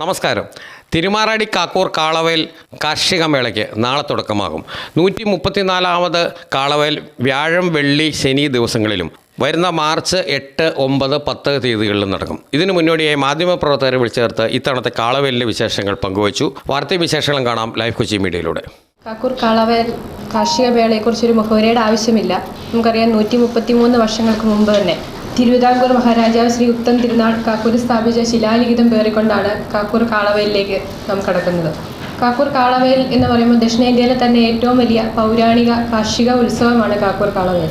നമസ്കാരം. തിരുമാറാടി കാക്കൂർ കാളവയൽ കാർഷിക മേളയ്ക്ക് നാളെ തുടക്കമാകും. നൂറ്റി മുപ്പത്തിനാലാമത് കാളവയൽ വ്യാഴം വെള്ളി ശനി ദിവസങ്ങളിലും വരുന്ന മാർച്ച് എട്ട് ഒമ്പത് പത്ത് തീയതികളിലും നടക്കും. ഇതിനു മുന്നോടിയായി മാധ്യമപ്രവർത്തകരെ വിളിച്ചേർത്ത് ഇത്തവണത്തെ കാളവയലിന്റെ വിശേഷങ്ങൾ പങ്കുവച്ചു. വാർത്താ വിശേഷങ്ങളും കാണാം ലൈവ് കൊച്ചി മീഡിയയിലൂടെ. കാക്കൂർ കാളവയൽ കാർഷിക മേളയെക്കുറിച്ചൊരു മുഖവരയുടെ ആവശ്യമില്ല. നമുക്കറിയാം നൂറ്റി മുപ്പത്തി മൂന്ന് വർഷങ്ങൾക്ക് മുമ്പ് തന്നെ തിരുവിതാംകൂർ മഹാരാജാവ് ശ്രീ ഉത്തം തിരുനാൾ കാക്കൂർ സ്ഥാപിച്ച ശിലാലിഖിതം പേറിക്കൊണ്ടാണ് കാക്കൂർ കാളവയലിലേക്ക് നാം കടക്കുന്നത്. കാക്കൂർ കാളവയൽ എന്ന് പറയുമ്പോൾ ദക്ഷിണേന്ത്യയിലെ തന്നെ ഏറ്റവും വലിയ പൗരാണിക കാർഷിക ഉത്സവമാണ് കാക്കൂർ കാളവയൽ.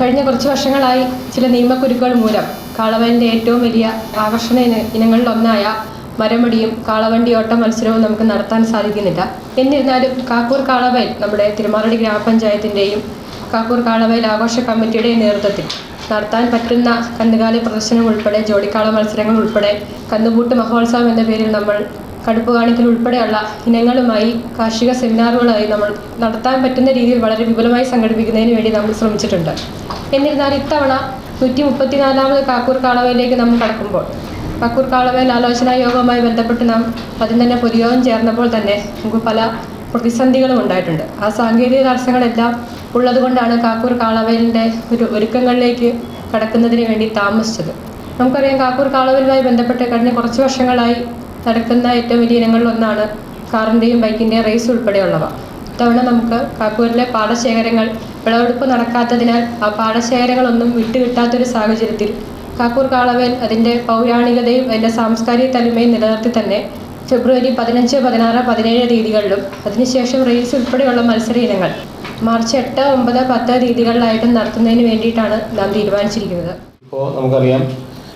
കഴിഞ്ഞ കുറച്ച് വർഷങ്ങളായി ചില നിയമക്കുരുക്കൾ മൂലം കാളവയലിന്റെ ഏറ്റവും വലിയ ആകർഷണ ഇനങ്ങളിലൊന്നായ മരമടിയും കാളവണ്ടി ഓട്ട മത്സരവും നമുക്ക് നടത്താൻ സാധിക്കുന്നില്ല. എന്നിരുന്നാലും കാക്കൂർ കാളവയൽ നമ്മുടെ തിരുമാറടി ഗ്രാമപഞ്ചായത്തിന്റെയും കാക്കൂർ കാളവയൽ ആഘോഷ കമ്മിറ്റിയുടെയും നേതൃത്വത്തിൽ നടത്താൻ പറ്റുന്ന കന്നുകാലി പ്രദർശനം ഉൾപ്പെടെ ജോഡിക്കാള മത്സരങ്ങൾ ഉൾപ്പെടെ കന്നുകൂട്ട് മഹോത്സവം എന്ന പേരിൽ നമ്മൾ കടുപ്പ് കാണിക്കൽ ഉൾപ്പെടെയുള്ള ഇനങ്ങളുമായി കാർഷിക സെമിനാറുകളായി നമ്മൾ നടത്താൻ പറ്റുന്ന രീതിയിൽ വളരെ വിപുലമായി സംഘടിപ്പിക്കുന്നതിന് വേണ്ടി നമ്മൾ ശ്രമിച്ചിട്ടുണ്ട്. എന്നിരുന്നാൽ ഇത്തവണ നൂറ്റി മുപ്പത്തിനാലാമത് കാക്കൂർ കാളവയിലേക്ക് നമ്മൾ കടക്കുമ്പോൾ കാക്കൂർ കാളവയിൽ ആലോചനാ യോഗവുമായി ബന്ധപ്പെട്ട് നാം അതിന് തന്നെ പൊതുയോഗം ചേർന്നപ്പോൾ തന്നെ നമുക്ക് പല പ്രതിസന്ധികളും ഉണ്ടായിട്ടുണ്ട്. ആ സാങ്കേതിക തടസ്സങ്ങളെല്ലാം ഉള്ളതുകൊണ്ടാണ് കാക്കൂർ കാളവേലിന്റെ ഒരു ഒരുക്കങ്ങളിലേക്ക് കടക്കുന്നതിന് വേണ്ടി താമസിച്ചത്. നമുക്കറിയാം കാക്കൂർ കാളവേലുമായി ബന്ധപ്പെട്ട് കഴിഞ്ഞ കുറച്ച് വർഷങ്ങളായി നടക്കുന്ന ഏറ്റവും വലിയ ഇനങ്ങളിലൊന്നാണ് കാറിന്റെയും ബൈക്കിന്റെയും റേസ് ഉൾപ്പെടെയുള്ളവ. ഇത്തവണ നമുക്ക് കാക്കൂരിലെ പാടശേഖരങ്ങൾ വിളവെടുപ്പ് നടക്കാത്തതിനാൽ ആ പാടശേഖരങ്ങളൊന്നും വിട്ടുകിട്ടാത്തൊരു സാഹചര്യത്തിൽ കാക്കൂർ കാളവേൽ അതിന്റെ പൗരാണികതയും അതിന്റെ സാംസ്കാരിക തനിമയും നിലനിർത്തി തന്നെ ഫെബ്രുവരി പതിനഞ്ച് പതിനാറ് പതിനേഴ് തീയതികളിലും അതിനുശേഷം റേസ് ഉൾപ്പെടെയുള്ള മത്സര ഇനങ്ങൾ മാർച്ച് എട്ട് ഒമ്പത് പത്ത് തീയതികളിലായിട്ടും നടത്തുന്നതിന് വേണ്ടിയിട്ടാണ് നാം തീരുമാനിച്ചിരിക്കുന്നത്. ഇപ്പോൾ നമുക്കറിയാം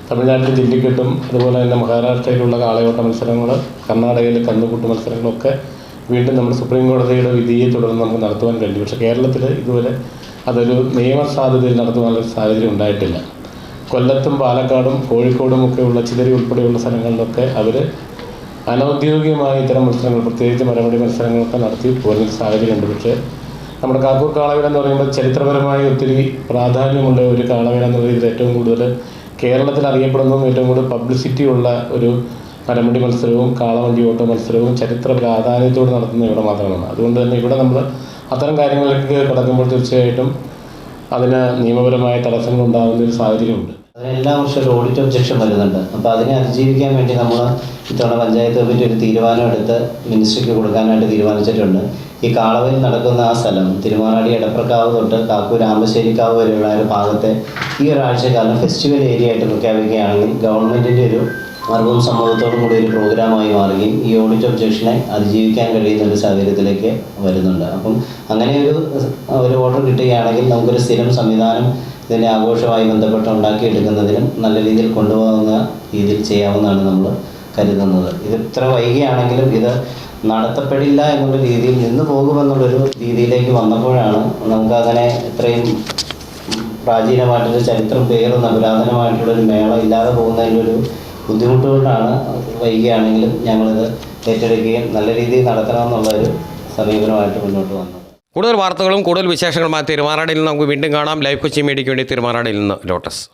തമിഴ്നാട്ടിൽ ജില്ലിക്കെട്ടും അതുപോലെ തന്നെ മഹാരാഷ്ട്രയിലുള്ള കാളയോട്ട മത്സരങ്ങൾ കർണാടകയിലെ കന്നുകൂട്ട് മത്സരങ്ങളൊക്കെ വീണ്ടും നമ്മുടെ സുപ്രീം കോടതിയുടെ വിധിയെ തുടർന്ന് നമുക്ക് നടത്തുവാൻ കഴിഞ്ഞു പക്ഷേ കേരളത്തിൽ ഇതുവരെ അതൊരു നിയമ സാധ്യതയിൽ നടത്തുവാനുള്ള സാഹചര്യം ഉണ്ടായിട്ടില്ല. കൊല്ലത്തും പാലക്കാടും കോഴിക്കോടും ഒക്കെ ഉള്ള ചിതറി ഉൾപ്പെടെയുള്ള സ്ഥലങ്ങളിലൊക്കെ അവർ അനൗദ്യോഗികമായ ഇത്തരം മത്സരങ്ങൾ പ്രത്യേകിച്ച് മരമടി മത്സരങ്ങളൊക്കെ നടത്തി പോരുന്ന സാഹചര്യമുണ്ട്. പക്ഷേ നമ്മുടെ കാക്കൂർ കാളവേല എന്ന് പറയുമ്പോൾ ചരിത്രപരമായി ഒത്തിരി പ്രാധാന്യമുള്ള ഒരു കാളവേല എന്ന് പറയുന്നത് ഏറ്റവും കൂടുതൽ കേരളത്തിൽ അറിയപ്പെടുന്നതും ഏറ്റവും കൂടുതൽ പബ്ലിസിറ്റി ഉള്ള ഒരു കരമണ്ടി മത്സരവും കാളവണ്ടി ഓട്ട മത്സരവും ചരിത്ര പ്രാധാന്യത്തോടെ നടത്തുന്ന ഇവിടെ മാത്രമാണ്. അതുകൊണ്ട് തന്നെ ഇവിടെ നമ്മൾ അത്തരം കാര്യങ്ങളിലേക്ക് കടക്കുമ്പോൾ തീർച്ചയായിട്ടും അതിന് നിയമപരമായ തടസ്സങ്ങൾ ഉണ്ടാകുന്ന ഒരു സാഹചര്യമുണ്ട്. എല്ലാ വർഷവും ഓഡിറ്റ് ഒബ്ജക്ഷൻ വരുന്നുണ്ട്. അപ്പോൾ അതിനെ അതിജീവിക്കാൻ വേണ്ടി നമ്മൾ ഇത്തവണ പഞ്ചായത്ത് വകുപ്പിന്റെ ഒരു തീരുമാനം എടുത്ത് മിനിസ്ട്രിക്ക് കൊടുക്കാനായിട്ട് തീരുമാനിച്ചിട്ടുണ്ട്. ഈ കാളവയിൽ നടക്കുന്ന ആ സ്ഥലം തിരുമാറാടി എടപ്രക്കാവ് തൊട്ട് കാക്കൂർ രാമശ്ശേരിക്കാവ് വരെയുള്ള ഒരു ഭാഗത്തെ ഈ ഒരാഴ്ചക്കാലം ഫെസ്റ്റിവൽ ഏരിയ ആയിട്ട് പ്രഖ്യാപിക്കുകയാണെങ്കിൽ ഗവൺമെന്റിന്റെ ഒരു അറിവും സമൂഹത്തോടും കൂടി ഒരു പ്രോഗ്രാമായി മാറുകയും ഈ ഓഡിറ്റ് ഒബ്ജക്ഷനെ അതിജീവിക്കാൻ കഴിയുന്ന ഒരു സാഹചര്യത്തിലേക്ക് വരുന്നുണ്ട്. അപ്പം അങ്ങനെ ഒരു ഒരു ഓർഡർ കിട്ടുകയാണെങ്കിൽ നമുക്കൊരു സ്ഥിരം സംവിധാനം ഇതിനെ ആഘോഷമായി ബന്ധപ്പെട്ട് ഉണ്ടാക്കിയെടുക്കുന്നതിനും നല്ല രീതിയിൽ കൊണ്ടുപോകുന്ന രീതിയിൽ ചെയ്യാവുന്നതാണ് നമ്മൾ കരുതുന്നത്. ഇത് ഇത്ര വൈകിയാണെങ്കിലും ഇത് നടത്തപ്പെടില്ല എന്നുള്ള രീതിയിൽ നിന്ന് പോകുമെന്നുള്ളൊരു രീതിയിലേക്ക് വന്നപ്പോഴാണ് നമുക്കങ്ങനെ ഇത്രയും പ്രാചീനമായിട്ടൊരു ചരിത്രം പേറുന്ന പുരാതനമായിട്ടുള്ളൊരു മേള ഇല്ലാതെ പോകുന്നതിന്റെ ഒരു ബുദ്ധിമുട്ടുകൊണ്ടാണ് വൈകിയാണെങ്കിലും ഞങ്ങളിത് ഏറ്റെടുക്കുകയും നല്ല രീതിയിൽ നടത്തണമെന്നുള്ളൊരു സമീപനമായിട്ട് മുന്നോട്ട് വന്നത് കൂടുതൽ വാർത്തകളും കൂടുതൽ വിശേഷങ്ങളുമായി തിരുമാറാടിയിൽ നിന്ന് നമുക്ക് വീണ്ടും കാണാം. ലൈഫ് കൊച്ചി മീഡിയയ്ക്ക് വേണ്ടി തിരുമാറാടിയിൽ നിന്ന് ലോട്ടസ്.